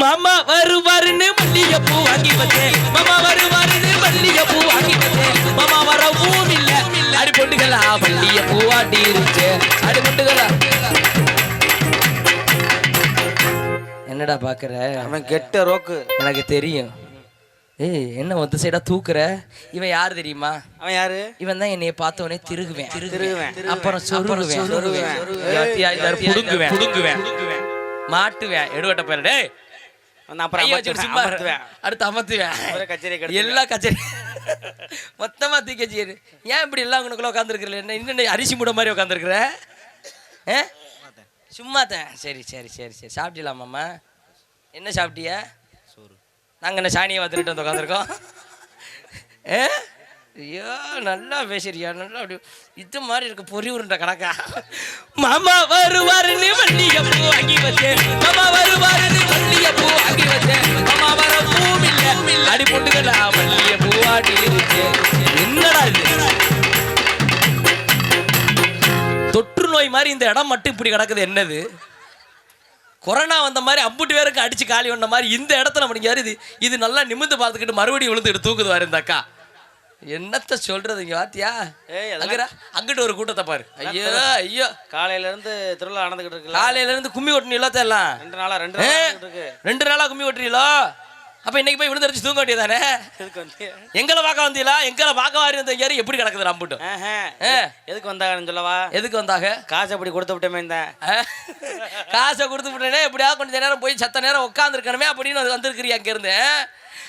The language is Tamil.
மாமா வருவாருன்னு மல்லிகை பூ வாங்கி வச்சேன். மாமா வருவாருன்னு மல்லிகை பூ வாங்கி வச்சேன். மாமா வரவும் இல்ல. அடி பொண்டுகளா மல்லிகை பூவாட்டி இருந்துச்சு. அடி பொண்டுகளா என்னடா பாக்குற? அவன் கெட்ட ரோக்கு. எனக்கு தெரியும். ஏய் என்ன ஒத்த சைடா தூக்குற? இவன் யார் தெரியுமா? அவன் யாரு? இவன் தான் என்னைய பார்த்தவனே திருகுவேன். திருகுவேன். அப்புறம் சொருகுவேன். சொருகுவேன். புடுங்குவேன். புடுங்குவேன். மாட்டுவேன். எடுவட்ட பேர் டேய் அப்புறம். அடுத்து அமர்த்துவேன். எல்லா கச்சேரி மொத்தமா தூக்கி வச்சு ஏன் இப்படி எல்லாம் உனக்குள்ள உட்காந்துருக்குற என்ன இன்னும் அரிசி மூட மாதிரி உட்காந்துருக்குற சும்மா தான் சரி சரி சரி சரி. சாப்பிட்டீங்களாமாம்மா என்ன சாப்பிட்டிய? நாங்கள் என்ன சாணியை வந்துட்டு வந்து உட்காந்துருக்கோம் ஏ? ஐயோ நல்லா பேசுறியா? நல்லா அப்படி இது மாதிரி இருக்கு பொறி உருண்ட கணக்கா? மாமா வருவாருன்னு மல்லிகை என்னடா இது? தொற்று நோய் மாதிரி இந்த இடம் மட்டும் இப்படி கிடக்குது என்னது? கொரோனா வந்த மாதிரி அம்புட்டு பேருக்கு அடிச்சு காலி பண்ண மாதிரி இந்த இடத்துல முடிஞ்சாரு இது இது நல்லா நிமிந்து பார்த்துக்கிட்டு மறுபடியும் விழுந்துட்டு தூக்குது வாரு இந்த அக்கா. என்னத்த சொல்றது இங்க அங்கடா அங்கிட்டு ஒரு கூட்டத்தை பாரு. ஐயோ ஐயோ. காலையில இருந்து திருவிழா நடந்துகிட்டு இருக்குல்ல. காலையில இருந்து கும்மி ஓட்டுனீங்களோ எல்லாம் ரெண்டு நாளா ரெண்டு இருக்கு. ரெண்டு நாளா கும்மி ஓட்டுறீங்களோ அப்ப இன்னைக்கு போய் விழுந்தடிச்சு தூங்க வேண்டியதானே எங்களை பார்க்க வந்தீங்களா? எங்களை பார்க்க வாரி வந்த யாரு எப்படி கிடக்குது நம்பிட்டும். எதுக்கு வந்தாங்கன்னு சொல்லவா? எதுக்கு வந்தாக காசு அப்படி கொடுத்து விட்டமே அஹ், காசை கொடுத்து விட்டேனே எப்படியாவது கொஞ்ச நேரம் போய் சத்த நேரம் உட்காந்துருக்கணுமே அப்படின்னு வந்திருக்கிறியா அங்கேருந்து.